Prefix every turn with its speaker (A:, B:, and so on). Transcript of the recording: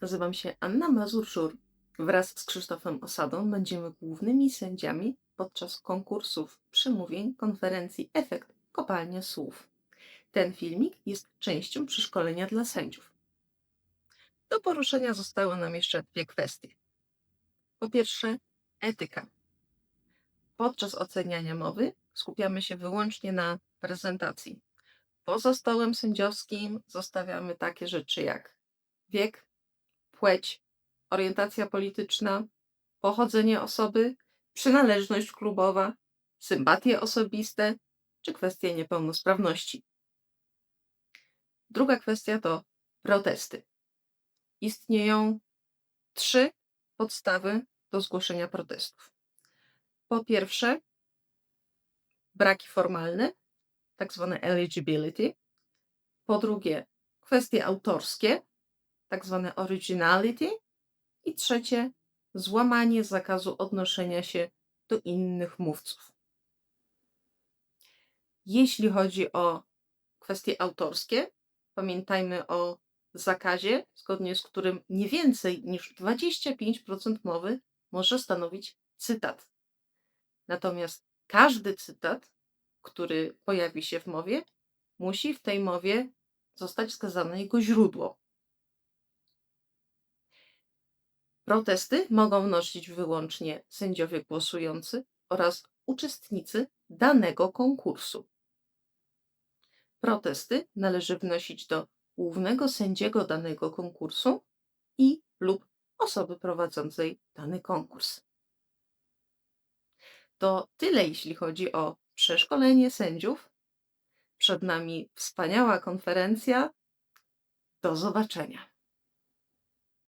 A: Nazywam się Anna Mazur-Żur. Wraz z Krzysztofem Osadą będziemy głównymi sędziami podczas konkursów, przemówień, konferencji Efekt Kopalnia Słów. Ten filmik jest częścią przeszkolenia dla sędziów. Do poruszenia zostały nam jeszcze dwie kwestie. Po pierwsze, etyka. Podczas oceniania mowy skupiamy się wyłącznie na prezentacji. Poza stołem sędziowskim zostawiamy takie rzeczy jak wiek, płeć, orientacja polityczna, pochodzenie osoby, przynależność klubowa, sympatie osobiste czy kwestie niepełnosprawności. Druga kwestia to protesty. Istnieją trzy podstawy do zgłoszenia protestów. Po pierwsze, braki formalne, tak zwane eligibility. Po drugie, kwestie autorskie, tak zwane originality. I trzecie, złamanie zakazu odnoszenia się do innych mówców. Jeśli chodzi o kwestie autorskie, pamiętajmy o zakazie, zgodnie z którym nie więcej niż 25% mowy może stanowić cytat. Natomiast każdy cytat, który pojawi się w mowie, musi w tej mowie zostać wskazane jego źródło. Protesty mogą wnosić wyłącznie sędziowie głosujący oraz uczestnicy danego konkursu. Protesty należy wnosić do głównego sędziego danego konkursu i lub osoby prowadzącej dany konkurs. To tyle, jeśli chodzi o przeszkolenie sędziów. Przed nami wspaniała konferencja. Do zobaczenia.